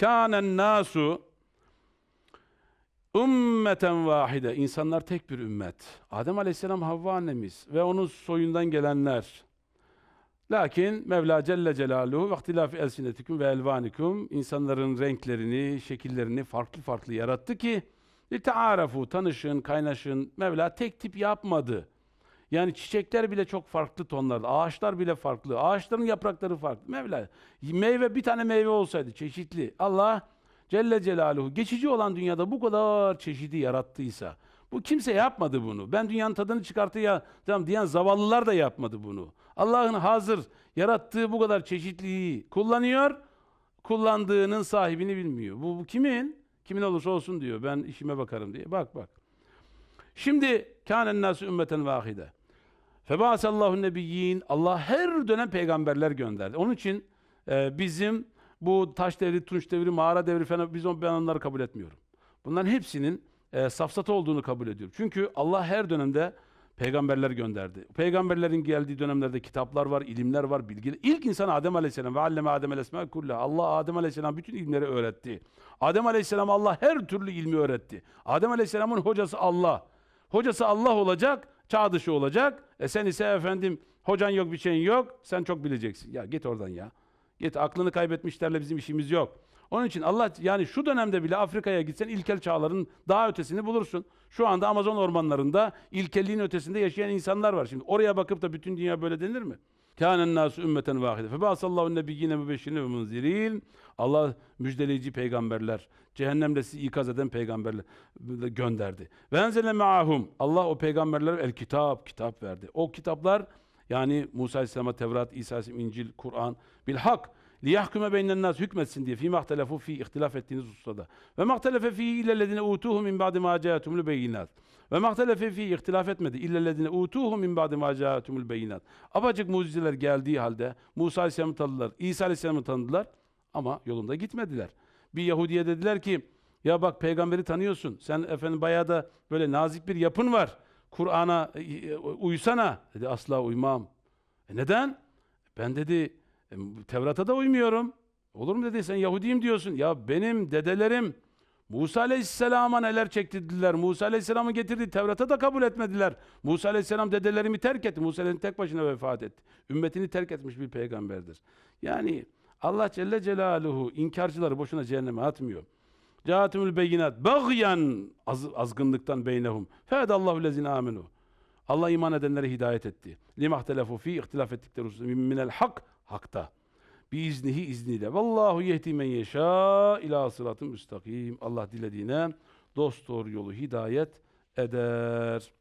Kânen nasu ümmeten vahide. İnsanlar tek bir ümmet. Adem aleyhisselam Havva annemiz ve onun soyundan gelenler. Lakin Mevla Celle Celaluhu vaktilafi elsinetikum ve elvanikum insanların renklerini, şekillerini farklı farklı yarattı ki li tanışın, kaynaşın. Mevla tek tip yapmadı. Yani çiçekler bile çok farklı tonlarda, ağaçlar bile farklı, ağaçların yaprakları farklı. Mevla, meyve bir tane meyve olsaydı çeşitli. Allah Celle Celaluhu geçici olan dünyada bu kadar çeşidi yarattıysa, bu kimse yapmadı bunu. Ben dünyanın tadını çıkartacağım diyen zavallılar da yapmadı bunu. Allah'ın hazır yarattığı bu kadar çeşitliliği kullanıyor, kullandığının sahibini bilmiyor. Bu, bu kimin? Kimin olursa olsun diyor. Ben işime bakarım diye. Bak bak. Şimdi kânen nâsü ümmeten vâhide. Febâsallahu nebiyyin. Allah her dönem peygamberler gönderdi. Onun için e, bizim bu taş devri, tunç devri, mağara devri falan biz on, ben onları kabul etmiyorum. Bunların hepsinin e, safsata olduğunu kabul ediyorum. Çünkü Allah her dönemde peygamberler gönderdi. Peygamberlerin geldiği dönemlerde kitaplar var, ilimler var, bilgiler. İlk insan Adem Aleyhisselam ve alleme Adem Aleyhisselam kulla. Allah Adem Aleyhisselam bütün ilimleri öğretti. Adem Aleyhisselam Allah her türlü ilmi öğretti. Adem Aleyhisselam'ın hocası Allah. Hocası Allah olacak, çağ dışı olacak. E sen ise efendim hocan yok bir şeyin yok, sen çok bileceksin. Ya git oradan ya. Git aklını kaybetmişlerle bizim işimiz yok. Onun için Allah yani şu dönemde bile Afrika'ya gitsen ilkel çağların daha ötesini bulursun. Şu anda Amazon ormanlarında ilkelliğin ötesinde yaşayan insanlar var. Şimdi oraya bakıp da bütün dünya böyle denir mi? Kânen nâsü ümmeten vâhide. Febâsallahu nebiyyine mübeşşirine ve munzirin. Allah müjdeleyici peygamberler, cehennemde sizi ikaz eden peygamberler gönderdi. Ve enzele me'ahum. Allah o peygamberlere el kitap, kitap verdi. O kitaplar yani Musa Aleyhisselam'a Tevrat, İsa Aleyhisselam, İncil, Kur'an bil hak liyahkume beynen nas hükmetsin diye fi mahtelefu fi ihtilaf ettiğiniz hususada. Ve mahtelefe fi illellezine utuhu min ba'di ma ca'atumul beyinat. Ve mahtelefe fi ihtilaf etmedi illellezine utuhu min ba'di ma ca'atumul beyinat. Apacık mucizeler geldiği halde Musa Aleyhisselam'ı tanıdılar, İsa Aleyhisselam'ı tanıdılar ama yolunda gitmediler. Bir Yahudiye dediler ki ya bak peygamberi tanıyorsun. Sen efendim bayağı da böyle nazik bir yapın var. Kur'an'a e, uysana. Dedi asla uymam. E neden? Ben dedi Tevrat'a da uymuyorum. Olur mu dedi sen Yahudiyim diyorsun. Ya benim dedelerim Musa Aleyhisselam'a neler çektirdiler. Musa Aleyhisselam'ı getirdi. Tevrat'a da kabul etmediler. Musa Aleyhisselam dedelerimi terk etti. Musa Aleyhisselam tek başına vefat etti. Ümmetini terk etmiş bir peygamberdir. Yani Allah Celle Celaluhu inkarcıları boşuna cehenneme atmıyor. Câtumul beyinat bagyan az, azgınlıktan beynehum. Fehedallahu lezine amenu. Allah iman edenlere hidayet etti. Limahtelefu fi ihtilaf ettikleri husus minel hak hakta. Bi iznihi izniyle. Vallahu yehdi men yeşâ ila sıratın müstakim. Allah dilediğine dost doğru yolu hidayet eder.